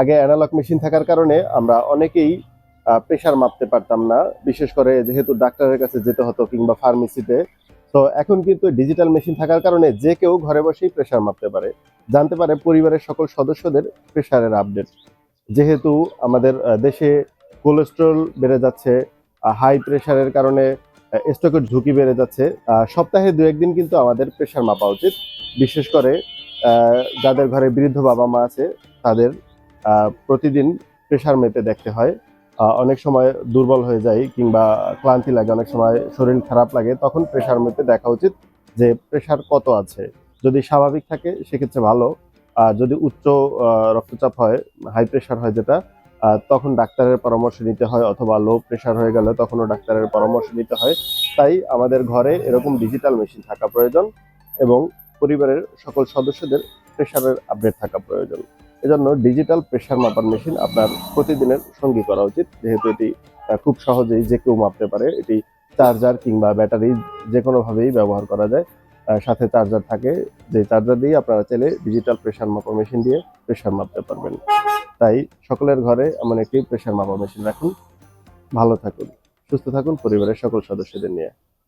আগে analogue machine থাকার কারণে আমরা অনেকেই প্রেশার মাপতে পারতাম না। বিশেষ করে যেহেতু ডাক্তারের কাছে যেতে হতো কিংবা ফার্মেসিতে তো এখন কিন্তু ডিজিটাল মেশিন থাকার কারণে যে কেউ ঘরে বসেই প্রেশার মাপতে পারে। জানতে পারে পরিবারের সকল সদস্যদের প্রেশারের আপডেট যেহেতু আমাদের দেশে কোলেস্ট্রল বেড়ে যাচ্ছে হাই প্রেশারের কারণে স্ট্রোকের ঝুঁকি বেড়ে যাচ্ছে সপ্তাহে দু একদিন কিন্তু আমাদের প্রেশার মাপা উচিত। বিশেষ করে যাদের ঘরে বৃদ্ধ বাবা মা আছে, তাদের প্রতিদিন প্রেশার মেপে দেখতে হয়। অনেক সময় দুর্বল হয়ে যায় কিংবা ক্লান্তি লাগে, অনেক সময় শরীর খারাপ লাগে, তখন প্রেশার মেপে দেখা উচিত যে প্রেশার কত আছে। যদি স্বাভাবিক থাকে, সেক্ষেত্রে ভালো। যদি উচ্চ রক্তচাপ হয় হাই প্রেশার হয় যেটা তখন ডাক্তারের পরামর্শ নিতে হয় অথবা লো প্রেশার হয়ে গেলে তখনও ডাক্তারের পরামর্শ নিতে হয়। তাই আমাদের ঘরে এরকম ডিজিটাল মেশিন থাকা প্রয়োজন এবং পরিবারের সকল সদস্যদের প্রেশারের আপডেট থাকা প্রয়োজন। এজন্য ডিজিটাল প্রেশার মাপার মেশিন আপনার প্রতিদিনের সঙ্গী করা উচিত। যেহেতু এটি খুব সহজেই যে কেউ মাপতে পারে, এটি চার্জার কিংবা ব্যাটারি যে কোনোভাবেই ব্যবহার করা যায়। সাথে চার্জার থাকে, যে চার্জার দিয়ে আপনারা চাইলে ডিজিটাল প্রেশার মাপা মেশিন দিয়ে প্রেশার মাপতে পারবেন। তাই সকলের ঘরে এমন একটি প্রেশার মাপা মেশিন রাখুন। ভালো থাকুন, সুস্থ থাকুন পরিবারের সকল সদস্যদের নিয়ে।